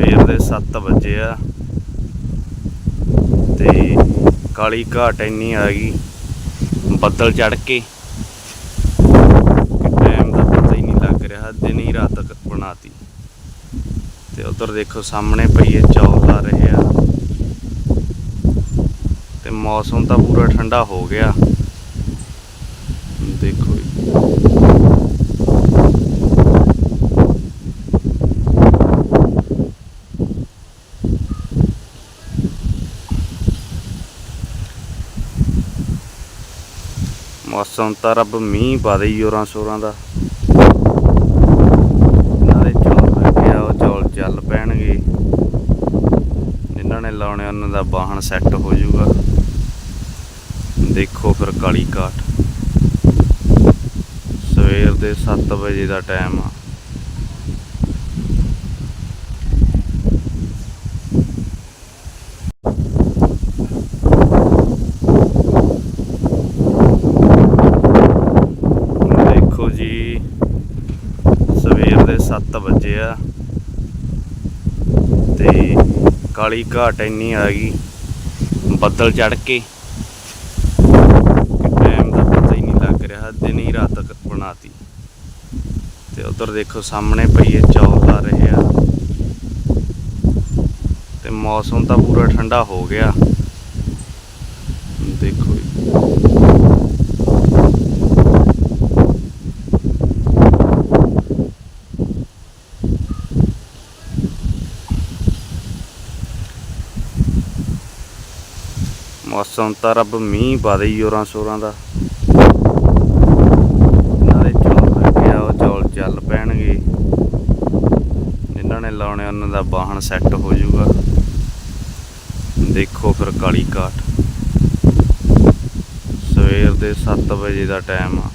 ਸਵੇਰ 7 ਵਜੇ ਆ। ਤੇ ਕਾਲੀ ਘਾਟ ਇੰਨੀ ਆ ਗਈ, ਬੱਦਲ ਚੜ ਕੇ। ਟਾਈਮ ਦਾ ਪਤਾ ਹੀ ਨਹੀਂ ਲੱਗ ਰਿਹਾ, ਦਿਨ ਹੀ ਰਾਤ ਤੱਕ ਬਣਾਤੀ। ਤੇ ਉਧਰ ਦੇਖੋ ਸਾਹਮਣੇ ਪਈਏ ਚੌਲ ਆ ਰਹੇ ਆ। ਤੇ ਮੌਸਮ ਤਾਂ ਪੂਰਾ ਠੰਡਾ ਹੋ ਗਿਆ ਦੇਖੋ ਜੀ ਮੌਸਮ ਤਾਂ ਰੱਬ ਮੀਂਹ ਪਾ ਦੇ ਜੋਰਾਂ ਸ਼ੋਰਾਂ ਦਾ। ਨਾਲੇ ਚੌਲ ਲੱਗਿਆ ਉਹ ਚੌਲ ਚੱਲ ਪੈਣਗੇ। ਜਿਨ੍ਹਾਂ ਨੇ ਲਾਉਣੇ ਉਹਨਾਂ ਦਾ ਵਾਹਣ ਸੈੱਟ ਹੋ ਜਾਊਗਾ। ਦੇਖੋ ਫਿਰ ਕਾਲੀ ਕਾਟ ਸਵੇਰ ਦੇ 7 ਵਜੇ ਦਾ ਟਾਈਮ ਆ ਦੇਖੋ ਜੀ ਸਵੇਰ ਦੇ 7 ਵਜੇ ਆ। ਤੇ ਕਾਲੀ ਘਾਟ ਇੰਨੀ ਆ ਗਈ, ਬੱਦਲ ਚੜ ਕੇ। ਟਾਈਮ ਦਾ ਪਤਾ ਹੀ ਨਹੀਂ ਲੱਗ ਰਿਹਾ, ਦਿਨ ਹੀ ਰਾਤ ਤੱਕ ਬਣਾਤੀ। ਤੇ ਉਧਰ ਦੇਖੋ ਸਾਹਮਣੇ ਪਈਏ ਚੌਲ ਆ ਰਹੇ ਆ। ਤੇ ਮੌਸਮ ਤਾਂ ਪੂਰਾ ਠੰਡਾ ਹੋ ਗਿਆ। ਦੇਖੋ ਮੌਸਮ ਤਾਂ ਰੱਬ ਮੀਂਹ ਪਾ ਦੇ ਜੋਰਾਂ ਸ਼ੋਰਾਂ ਦਾ। ਨਾਲੇ ਚੌਲ ਲੱਗਿਆ ਉਹ ਚੌਲ ਚੱਲ ਪੈਣਗੇ। ਜਿਨ੍ਹਾਂ ਨੇ ਲਾਉਣੇ ਉਹਨਾਂ ਦਾ ਵਾਹਣ ਸੈੱਟ ਹੋ ਜਾਊਗਾ। ਦੇਖੋ ਫਿਰ ਕਾਲੀ ਕਾਟ ਸਵੇਰ ਦੇ 7 ਵਜੇ ਦਾ ਟਾਈਮ ਆ।